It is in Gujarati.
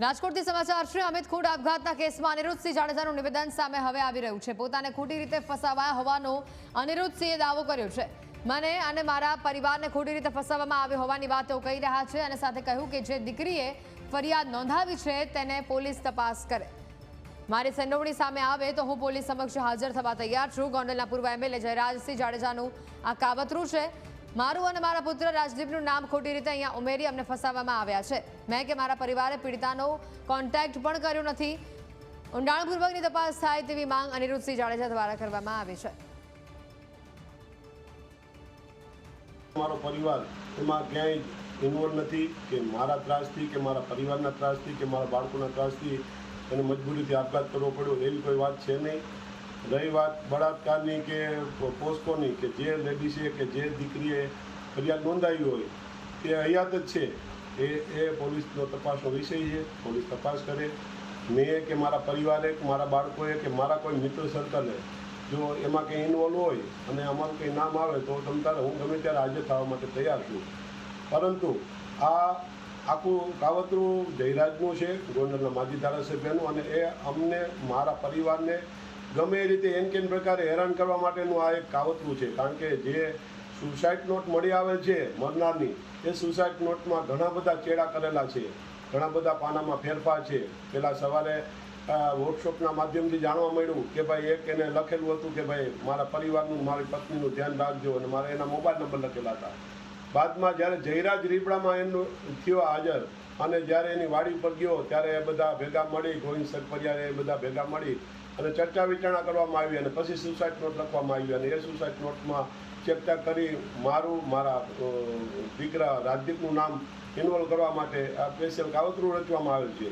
રાજકોટથી સમાચાર શ્રી અમિત ખૂટ આપઘાતના કેસમાં અનિરુદ્ધસિંહ જાડેજાનું નિવેદન સામે હવે આવી રહ્યું છે. પોતાને ખોટી રીતે ફસાવાયા હોવાનો અનિરુદ્ધસિંહે દાવો કર્યો છે. મને અને મારા પરિવારને ખોટી રીતે ફસાવવામાં આવ્યો હોવાની વાત તેઓ કહી રહ્યા છે અને સાથે કહ્યું કે જે દીકરીએ ફરિયાદ નોંધાવી છે તેને પોલીસ તપાસ કરે. મારી સંડોવણી સામે આવે તો હું પોલીસ સમક્ષ હાજર થવા તૈયાર છું. ગોંડલના પૂર્વ એમએલએ જયરાજસિંહ જાડેજાનું આ કાવતરું છે. મારું અને મારા પુત્ર રાજદીપનું નામ ખોટી રીતે અહીંયા ઉમેરી અમને ફસાવવામાં આવ્યા છે. મેં કે મારા પરિવારે પીડિતાનો કોન્ટેક્ટ પણ કર્યો નથી. ઊંડાણપૂર્વકની તપાસ થાય તેવી માંગ અનિરુદ્ધસિંહ જાડેજા દ્વારા કરવામાં આવી છે. મારો પરિવાર એમાં ક્યાંય ઇન્વોલ્વ નથી કે મારા ત્રાસથી, કે મારા પરિવારના ત્રાસથી, કે મારા બાળકોના ત્રાસથી. એને મજબૂરીથી આપઘાત કરવો પડ્યો, એવી કોઈ વાત છે નહીં. રહી વાત બળાત્કારની કે પોસ્કોની કે જે લેડીઝે કે જે દીકરીએ ફરિયાદ નોંધાવી હોય તે હયાત જ છે. એ એ પોલીસનો તપાસનો વિષય છે. પોલીસ તપાસ કરે. મેં કે મારા પરિવારે, કે મારા બાળકોએ, કે મારા કોઈ મિત્ર સર્કલે જો એમાં કંઈ ઇન્વોલ્વ હોય અને અમારું કંઈ નામ આવે તો તમ તારે, હું ગમે ત્યારે હાજર થવા માટે તૈયાર છું. પરંતુ આ આખું કાવતરું જયરાજનું છે, ગોંડલના માજી ધારાસભ્યનું અને એ અમને, મારા પરિવારને ગમે એ રીતે એન કેન પ્રકારે હેરાન કરવા માટેનું આ એક કાવતરું છે. કારણ કે જે સુસાઇડ નોટ મળી આવે છે મરનારની, એ સુસાઇડ નોટમાં ઘણા બધા ચેડા કરેલા છે. ઘણા બધા પાનામાં ફેરફાર છે. પહેલાં સવારે વર્કશોપના માધ્યમથી જાણવા મળ્યું કે ભાઈ એક એને લખેલું હતું કે ભાઈ મારા પરિવારનું, મારી પત્નીનું ધ્યાન રાખજો અને મારે એના મોબાઈલ નંબર લખેલા હતા. બાદમાં જ્યારે જયરાજ રીપડામાં એનો થયો હાજર અને જ્યારે એની વાડી પર ગયો, ત્યારે એ બધા ભેગા મળી, ગોવિંદ સરપરિયારે એ બધા ભેગા મળી અને ચર્ચા વિચારણા કરવામાં આવી અને પછી સુસાઇડ નોટ લખવામાં આવી અને એ સુસાઇડ નોટમાં ચર્ચા કરી મારું, મારા દીકરા રાજદીપનું નામ ઇન્વોલ્વ કરવા માટે આ સ્પેશિયલ કાવતરું રચવામાં આવેલ છે.